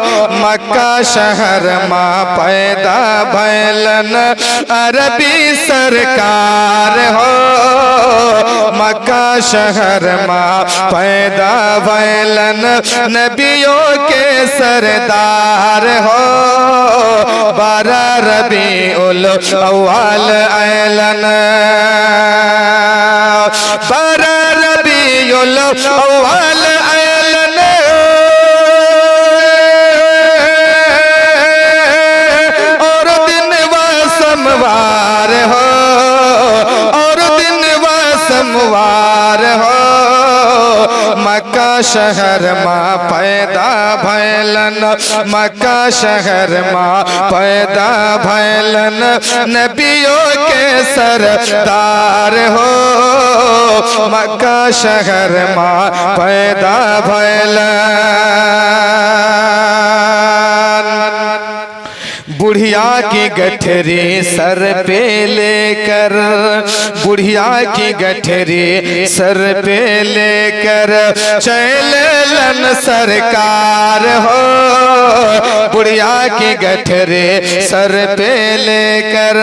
ہو مکہ شہر ماں پیدا بھیلن عربی سرکار ہو مکہ شہر ماں پیدا بھیلن نبیوں کے سردار ہو بارہ ربیع الاول ایلن بارہ ربیع الاول ایلن شہر ماں پیدا بھیلن، مکہ شہر ماں پیدا بھیلن، نبیوں کے سردار ہو۔ مکہ شہر ماں پیدا بھیلن۔ بڑھیا کی گٹھری سر پہ لے کر بڑھیا کی گٹھری سر پہ لے کر چیلن سرکار ہو۔ بڑھیا کی گٹھری سر پہ لے کر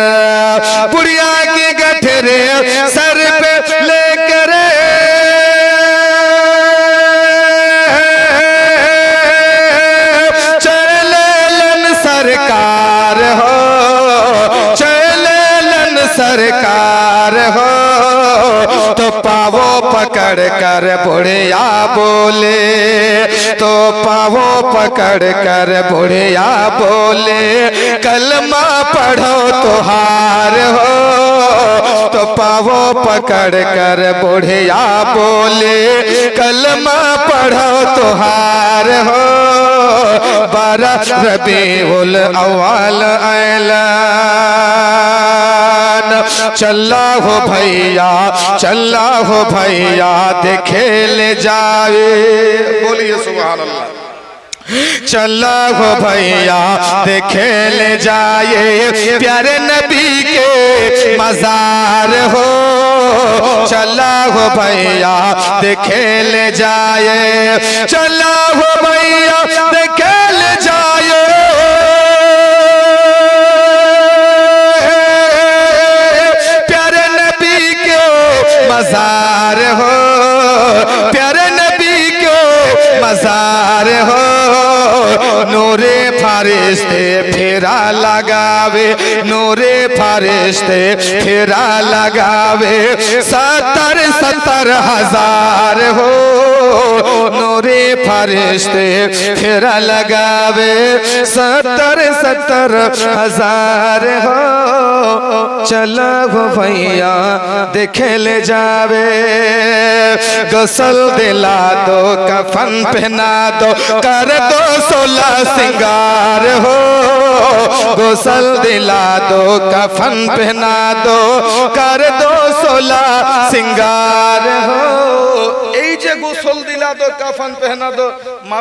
سرکار ہو تو پاو پکڑ کر بڑھیا بولے تو پاو پکڑ کر بڑھیا بولے کلمہ پڑھو تو ہار ہو تو پاو پکڑ کر بڑھیا بولے کلمہ پڑھو تو ہار ہو بارہ ربیع الاول اعلان چلا ہو بھیا چلا ہو بھیا، دیکھے لے جائے۔ بولیے سبحان اللہ۔ چلا ہو بھیا، دیکھے لے جائے۔ پیارے نبی کے مزار ہو۔ چلا ہو بھیا، دیکھے لے جائے۔ چلا ہو بھیا، دیکھے مزار ہو، پیارے نبی کے مزار ہو نورے فارشتے پھیرا لگاوے نورے فارشتے پھیرا لگاوے، ستر ستر ہزار ہو۔ نورے فارشتے پھیرا لگاوے ستر ستر ہزار ہو۔ چلا ہو بھیا، دیکھے لے جاوے۔ غسل دلا دو، کفن پہنا دو، کر دو سولہ سنگار ہو۔ غسل دلا دو، کفن پہنا دو، کر دو سولہ سنگار ہو۔ এই যে গোসল দিলা তো কাফন পেহনা তো মানুষ